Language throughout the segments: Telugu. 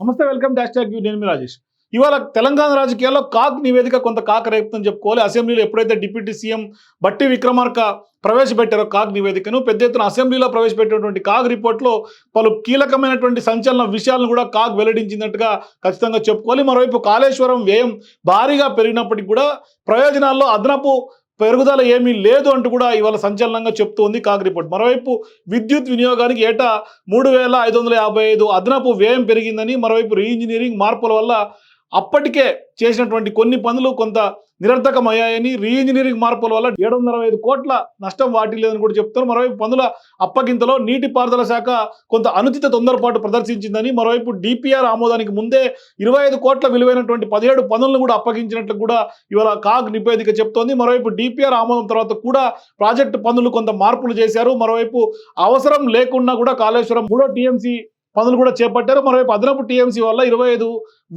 నమస్తే వెల్కమ్ డాష్ ట్యాగ్ యూ నేను మీ రాజేష్. ఇవాళ తెలంగాణ రాజకీయాల్లో కాక్ నివేదిక కొంత కాక రేపుతుందని చెప్పుకోవాలి. అసెంబ్లీలో ఎప్పుడైతే డిప్యూటీ సీఎం బట్టి విక్రమార్క ప్రవేశపెట్టారో కాగ్ నివేదికను పెద్ద ఎత్తున అసెంబ్లీలో ప్రవేశపెట్టినటువంటి కాగ్ రిపోర్ట్లో పలు కీలకమైనటువంటి సంచలన విషయాలను కూడా కాగ్ వెల్లడించినట్టుగా ఖచ్చితంగా చెప్పుకోవాలి. మరోవైపు కాళేశ్వరం వ్యయం భారీగా పెరిగినప్పటికీ కూడా ప్రయోజనాల్లో అదనపు పెరుగుదల ఏమీ లేదు అంటూ కూడా ఇవాళ సంచలనంగా చెప్తూ ఉంది కాగ్ రిపోర్ట్. మరోవైపు విద్యుత్ వినియోగానికి ఏటా మూడు వేల ఐదు వందల యాభై ఐదు అదనపు వ్యయం పెరిగిందని మరోవైపు రీఇంజనీరింగ్ మార్పుల వల్ల అప్పటికే చేసినటువంటి కొన్ని పనులు కొంత నిరర్థకమయ్యాయని రీఇంజనీరింగ్ మార్పుల వల్ల ఏడు వందల అరవై ఐదు కోట్ల నష్టం వాటిల్లేదని కూడా చెప్తారు మరోవైపు పనుల అప్పగింతలో నీటిపారుదల శాఖ కొంత అనుచిత తొందరపాటు ప్రదర్శించిందని మరోవైపు డిపిఆర్ ఆమోదానికి ముందే ఇరవై ఐదు కోట్ల విలువైనటువంటి పదిహేడు పనులను కూడా అప్పగించినట్లు కూడా ఇవాళ కాగ్ నివేదిక చెప్తోంది. మరోవైపు డిపిఆర్ ఆమోదం తర్వాత కూడా ప్రాజెక్టు పనులు కొంత మార్పులు చేశారు. మరోవైపు అవసరం లేకుండా కూడా కాళేశ్వరం మూడో టీఎంసీ పనులు కూడా చేపట్టారు. మరోవైపు అదనపు టీఎంసీ వల్ల ఇరవై ఐదు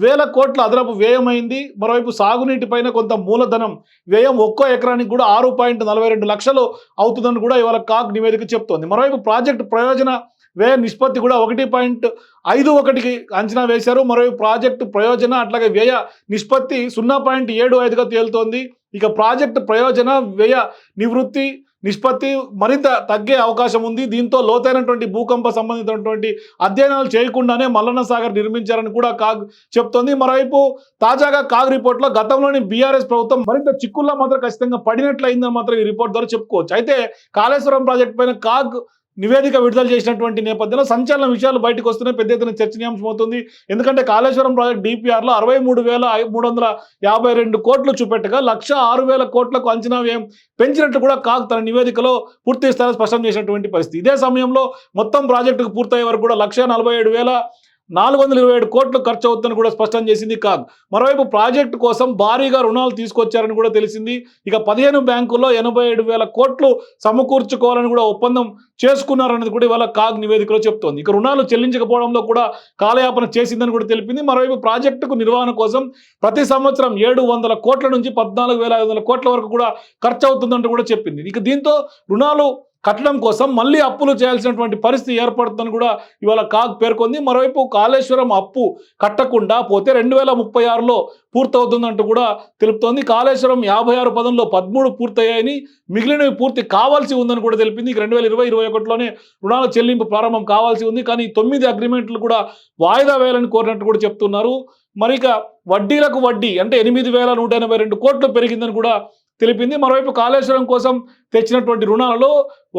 వేల కోట్ల అదనపు వ్యయమైంది. మరోవైపు సాగునీటి పైన కొంత మూలధనం వ్యయం ఒక్కో ఎకరానికి కూడా ఆరు పాయింట్ నలభై రెండు లక్షలు అవుతుందని కూడా ఇవాళ కాక్ నివేదిక చెప్తోంది. మరోవైపు ప్రాజెక్టు ప్రయోజన వ్యయ నిష్పత్తి కూడా ఒకటి పాయింట్ ఐదు ఒకటికి అంచనా వేశారు. మరోవైపు ప్రాజెక్టు ప్రయోజన అట్లాగే వ్యయ నిష్పత్తి సున్నా పాయింట్ ఏడు ఐదుగా తేలుతోంది. ఇక ప్రాజెక్టు ప్రయోజన వ్యయ నివృత్తి నిష్పత్తి మరింత తగ్గే అవకాశం ఉంది. దీంతో లోతైనటువంటి భూకంప సంబంధించినటువంటి అధ్యయనాలు చేయకుండానే మల్లన్న సాగర్ నిర్మించారని కూడా కాగ్ చెప్తోంది. మరోవైపు తాజాగా కాగ్ రిపోర్ట్లో గతంలోని బీఆర్ఎస్ ప్రభుత్వం మరింత చిక్కుల్లో మాత్రం ఖచ్చితంగా పడినట్లయిందని మాత్రం ఈ రిపోర్ట్ ద్వారా చెప్పుకోవచ్చు. అయితే కాళేశ్వరం ప్రాజెక్ట్ పైన కాగ్ నివేదిక విడుదల చేసినటువంటి నేపథ్యంలో సంచలన విషయాలు బయటకు వస్తున్నాయి. పెద్ద ఎత్తున చర్చనీయాంశం అవుతుంది. ఎందుకంటే కాళేశ్వరం ప్రాజెక్ట్ డిపిఆర్లో అరవై మూడు వేల మూడు వందల యాభై రెండు కోట్లు చూపెట్టగా లక్ష ఆరు వేల కోట్లకు అంచనా వ్యయం పెంచినట్లు కూడా కాక్ తన నివేదికలో పూర్తి స్థాయిలో స్పష్టం చేసినటువంటి పరిస్థితి. ఇదే సమయంలో మొత్తం ప్రాజెక్టుకు పూర్తయ్యే వరకు కూడా లక్ష నలభై ఏడు వేల నాలుగు వందల ఇరవై ఏడు కోట్లు ఖర్చు అవుతుందని కూడా స్పష్టం చేసింది కాగ్. మరోవైపు ప్రాజెక్టు కోసం భారీగా రుణాలు తీసుకొచ్చారని కూడా తెలిసింది. ఇక పదిహేను బ్యాంకుల్లో ఎనభై ఏడు వేల కోట్లు సమకూర్చుకోవాలని కూడా ఒప్పందం చేసుకున్నారనేది కూడా ఇవాళ కాగ్ నివేదికలో చెప్తోంది. ఇక రుణాలు చెల్లించకపోవడంలో కూడా కాలయాపన చేసిందని కూడా తెలిపింది. మరోవైపు ప్రాజెక్టుకు నిర్వహణ కోసం ప్రతి సంవత్సరం ఏడు వందల కోట్ల నుంచి పద్నాలుగు వేల ఐదు వందల కోట్ల వరకు కూడా ఖర్చు అవుతుందంటూ కూడా చెప్పింది. ఇక దీంతో రుణాలు కట్టడం కోసం మళ్ళీ అప్పులు చేయాల్సినటువంటి పరిస్థితి ఏర్పడుతుందని కూడా ఇవాళ కాగ్ పేర్కొంది. మరోవైపు కాళేశ్వరం అప్పు కట్టకుండా పోతే రెండు వేల ముప్పై ఆరులో పూర్తవుతుందంటూ కూడా తెలుపుతోంది. కాళేశ్వరం యాభై ఆరు పదంలో పదమూడు పూర్తయ్యాయని మిగిలినవి పూర్తి కావాల్సి ఉందని కూడా తెలిపింది. ఇక రెండు వేల ఇరవై ఇరవై ఒకటిలోనే రుణాల చెల్లింపు ప్రారంభం కావాల్సి ఉంది. కానీ తొమ్మిది అగ్రిమెంట్లు కూడా వాయిదా వేయాలని కోరినట్టు కూడా చెప్తున్నారు. మరి ఇక వడ్డీలకు వడ్డీ అంటే ఎనిమిది వేల నూట ఎనభై రెండు కోట్లు పెరిగిందని కూడా తెలిపింది. మరోవైపు కాళేశ్వరం కోసం తెచ్చినటువంటి రుణాలలో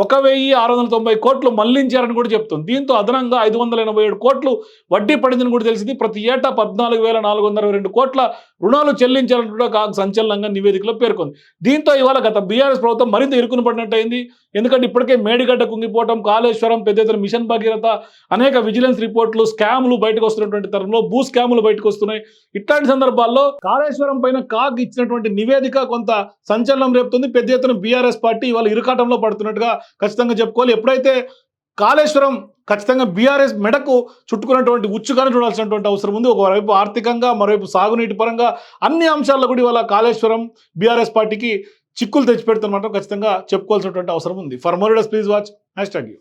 ఒక వెయ్యి ఆరు వందల తొంభై కోట్లు మళ్ళించారని కూడా చెప్తుంది. దీంతో అదనంగా ఐదు వందల ఎనభై ఏడు కోట్లు వడ్డీ పడిందని కూడా తెలిసింది. ప్రతి ఏటా పద్నాలుగు వేల నాలుగు వందల రెండు కోట్ల రుణాలు చెల్లించాలని కూడా కాగ్ సంచలనంగా నివేదికలో పేర్కొంది. దీంతో ఇవాళ గత బీఆర్ఎస్ ప్రభుత్వం మరింత ఇరుకును పడినట్టయింది ఎందుకంటే ఇప్పటికే మేడిగడ్డ కుంగిపోవటం కాళేశ్వరం పెద్ద ఎత్తున మిషన్ భగీరథ అనేక విజిలెన్స్ రిపోర్ట్లు స్కామ్లు బయటకు వస్తున్నటువంటి తరంలో భూ స్కాములు బయటకు వస్తున్నాయి. ఇట్లాంటి సందర్భాల్లో కాళేశ్వరం పైన కాగ్ ఇచ్చినటువంటి నివేదిక కొంత సంచలనం రేపుతుంది. పెద్ద ఎత్తున బీఆర్ఎస్ పార్టీ ఇవాళ ఇరుకాటంలో పడుతున్నట్టుగా ఖచ్చితంగా చెప్పుకోవాలి. ఎప్పుడైతే కాళేశ్వరం ఖచ్చితంగా బీఆర్ఎస్ మెడకు చుట్టుకున్నటువంటి ఉచ్చుగానే చూడాల్సినటువంటి అవసరం ఉంది. ఒకవైపు ఆర్థికంగా మరోవైపు సాగునీటి పరంగా అన్ని అంశాల్లో కూడా ఇవాళ కాళేశ్వరం బీఆర్ఎస్ పార్టీకి చిక్కులు తెచ్చిపెడుతున్నమాట ఖచ్చితంగా చెప్పుకోవాల్సినటువంటి అవసరం ఉంది. For more please watch hashtag you